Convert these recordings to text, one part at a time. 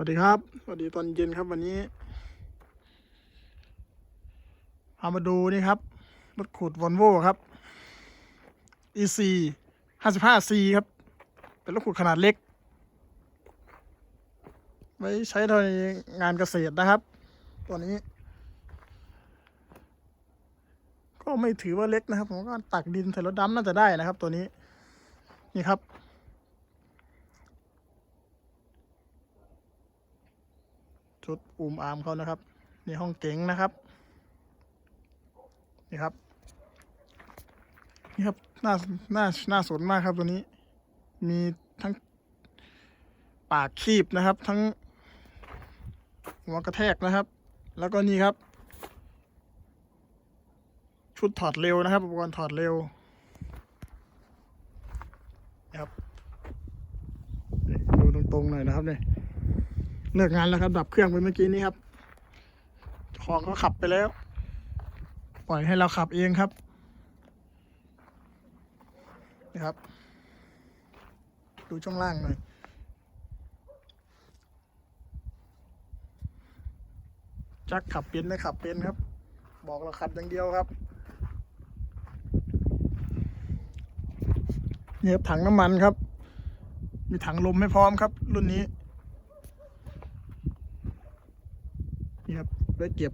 วัสดีครับ สวัสดีตอนเย็นครับวันนี้พามาดูนี่ครับ รถขูดวอลโวครับ EC 55C ครับ เป็นรถขูดขนาดเล็ก ไว้ใช้ในงานเกษตรนะครับ ตัวนี้ ก็ไม่ถือว่าเล็กนะครับ ผมก็ตักดินใส่รถดำน่าจะได้นะครับ ตัวนี้ นี่ครับ ชุดอูมอาร์มเขานะครับนี่ห้องเก๋งนะครับนี่ครับนี่ครับน่าน่าน่าสนมากครับตัวนี้ มีทั้งปากคีบนะครับ ทั้งหัวกระแทกนะครับ แล้วก็นี่ครับ ชุดถอดเร็วนะครับอุปกรณ์ถอดเร็วนะครับดูตรงๆหน่อยนะครับเนี่ย เลิกงานแล้วครับ ดับเครื่องไปเมื่อกี้นี้ครับของก็ขับไปแล้ว ปล่อยให้เราขับเองครับนี่ครับ ดูช่องล่างหน่อยจักขับเป็นไม่ขับเป็นครับ บอกเราขับอย่างเดียวครับเนี่ครับถังน้ำมันครับ มีถังลมให้พร้อมครับ รุ่นนี้ นี่ครับไว้เก็บ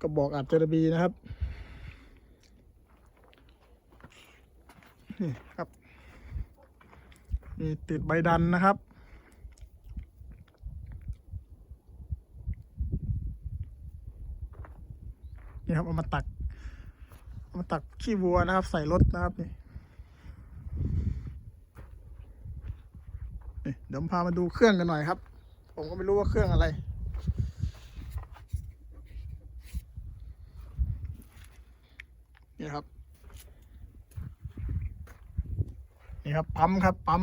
กระบอกอัดเจระบีนะครับ นี่ครับนี่ติดใบดันนะครับ นี่ครับเอามาตักเอามาตักขี้วัวนะครับ ใส่รถนะครับนี่นี่เดี๋ยวผมพามาดูเครื่องกันหน่อยครับ ผมก็ไม่รู้ว่าเครื่องอะไร นี่ครับ นี่ครับ ปั๊มครับ ปั๊ม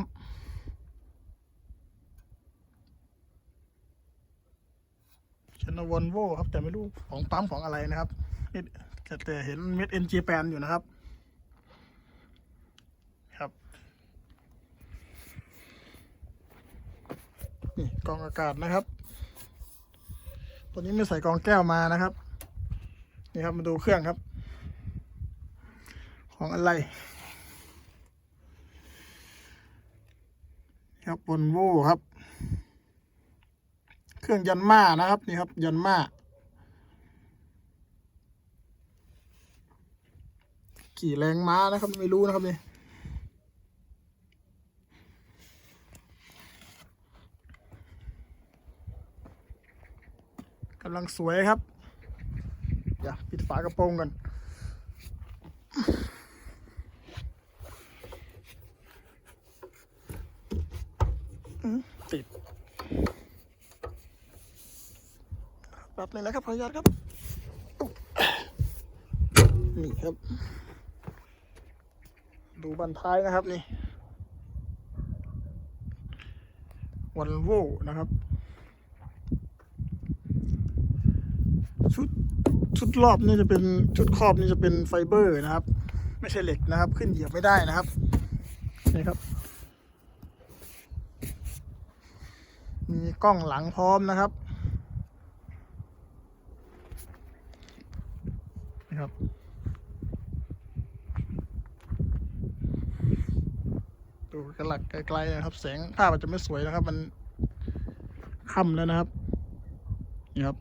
ชนวอลโวครับ แต่ไม่รู้ของปั๊มของอะไรนะครับนี่แต่เห็นเม็ดเอ็นจีแปนอยู่นะครับ ครับ นี่กองอากาศนะครับ ตัวนี้ไม่ใส่กองแก้วมานะครับ นี่ครับมาดูเครื่องครับ ของอะไรครับบนโวครับ เครื่องยันมานะครับนี่ครับ ยันมากี่แรงม้านะครับ ไม่รู้นะครับนี่กำลังสวยครับเดี๋ยวปิดฝากระโปรงกัน ติด แป๊บหนึงนะครับขออนุญาตครับอุ๊บนี่ครับ ดูบันท้ายนะครับนี่วันโวนะครับ ชุดชุดรอบนี่จะเป็นชุดครอบนี่จะเป็นไฟเบอร์นะครับ ไม่ใช่เหล็กนะครับ ขึ้นเหยียบไม่ได้นะครับนี่ครับ มีกล้องหลังพร้อมนะครับ นะครับ ดูกันหลักไกลๆนะครับ แสงภาพอาจจะไม่สวยนะครับ มันค่ำแล้วนะครับ นี่ครับ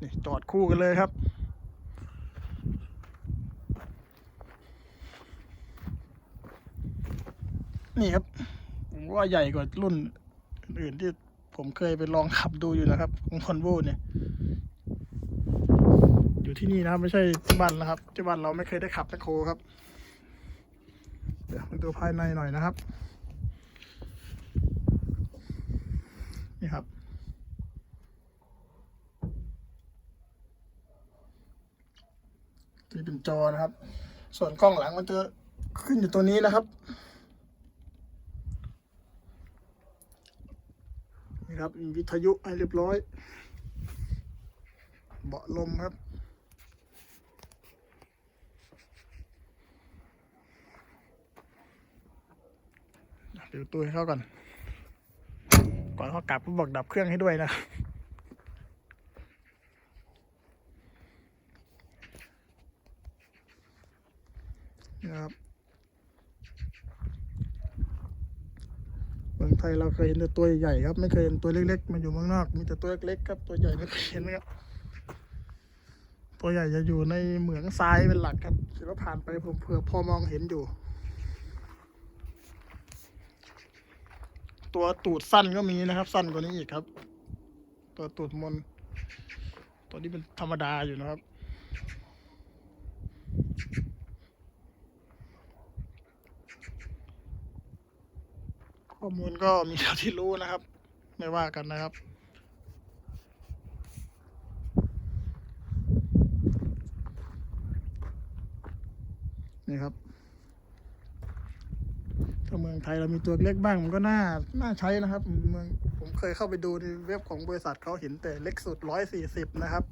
นี่จอดคู่กันเลยครับนี่ครับผมว่าใหญ่กว่ารุ่นอื่นที่ผมเคยไปลองขับดูอยู่นะครับ ของคอนโวเนี่ย อยู่ที่นี่นะครับ ไม่ใช่ที่บ้านนะครับที่บ้านเราไม่เคยได้ขับแมคโครครับ เดี๋ยวมาดูภายในหน่อยนะครับ นี่ครับ ที่เป็นจอนะครับ ส่วนกล้องหลังมันจะขึ้นอยู่ตัวนี้นะครับนี่ครับวิทยุให้เรียบร้อย เบาะลมครับ ดี๋ยวตัวให้เข้ากันก่อนเขากลับก็บอกดับเครื่องให้ด้วยนะนะครับเมืองไทยเราเคยเห็นแต่ตัวใหญ่ครับ ไม่เคยเห็นตัวเล็กๆมาอยู่เมืองนอก มีแต่ตัวเล็กๆครับ ตัวใหญ่ไม่เคยเห็นครับ ตัวใหญ่จะอยู่ในเหมืองทรายเป็นหลักครับขี่รถผ่านไปผมเผื่อพอมองเห็นอยู่ ตัวตูดสั้นก็มีนะครับ สั้นกว่านี้อีกครับ ตัวตูดมน ตัวนี้เป็นธรรมดาอยู่นะครับ ข้อมูลก็มีเท่าที่รู้นะครับ ไม่ว่ากันนะครับนี่ครับ ไทยเรามีตัวเล็กบ้างมันก็น่าน่าใช้นะครับเมืองผมเคยเข้าไปดูในเว็บของบริษัทเขาเห็นแต่เล็กสุดร้อยสี่สิบนะครับ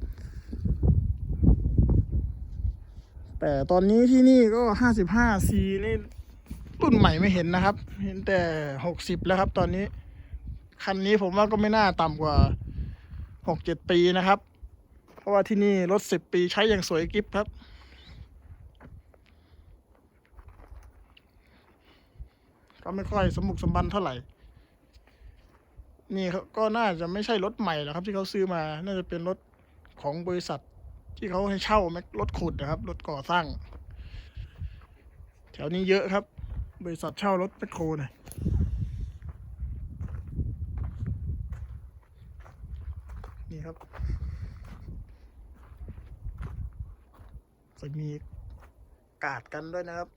แต่ตอนนี้ที่นี่ก็ห้าสิบห้าซีนี่รุ่นใหม่ไม่เห็นนะครับ เห็นแต่หกสิบแล้วครับ ตอนนี้ คันนี้ผมว่าก็ไม่น่าต่ำกว่าหกเจ็ดปีนะครับ เพราะว่าที่นี่รถสิบปีใช้อย่างสวยกิฟครับ ก็ไม่ค่อยสมบุกสมบันเท่าไหร่ นี่เขาก็น่าจะไม่ใช่รถใหม่หรอกครับ ที่เขาซื้อมา น่าจะเป็นรถของบริษัท ที่เขาให้เช่าแม็กรถขุดนะครับ รถก่อสร้าง แถวนี้เยอะครับ บริษัทเช่ารถแมคโครนะนี่ครับจะมีกาดกันด้วยนะครับ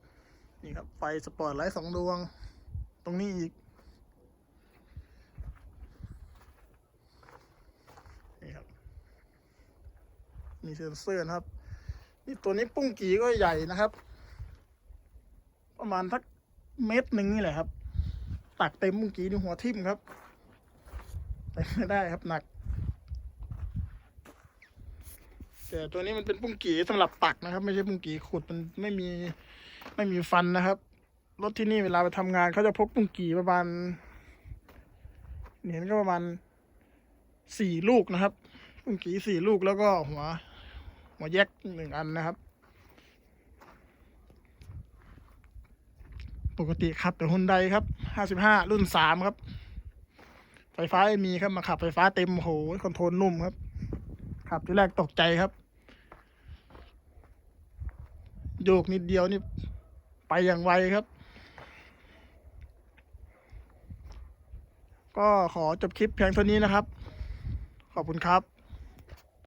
นี่ครับ ไฟสปอร์ตไลท์สองดวง ตรงนี้อีกนี่ครับมีเซนเซอร์นะครับ นี่ตัวนี้ปุ้งกีก็ใหญ่นะครับ ประมาณสักเมตรหนึ่งนี่แหละครับ ตักเต็มปุ้งกีนี่หัวทิ่มครับแต่ไม่ได้ครับหนักแต่ตัวนี้มันเป็นปุ้งกีสำหรับตักนะครับ ไม่ใช่ปุ้งกีขุดมันไม่มีไม่มีฟันนะครับ รถที่นี่เวลาไปทำงานเขาจะพกปุ้งกีประมาณเห็นก็ประมาณสี่ลูกนะครับปุ้งกีสี่ลูกแล้วก็หัว หัวแยกหนึ่งอันนะครับ ปกติขับแต่ฮุนไดครับห้าสิบห้ารุ่นสามครับ ไฟฟ้าม่มีครับมาขับไฟฟ้าเต็มโหคอนโทรลนุ่มครับ ขับที่แรกตกใจครับ โยกนิดเดียวนี่ไปอย่างไวครับ ก็ขอจบคลิปเพียงเท่านี้นะครับ ขอบคุณครับ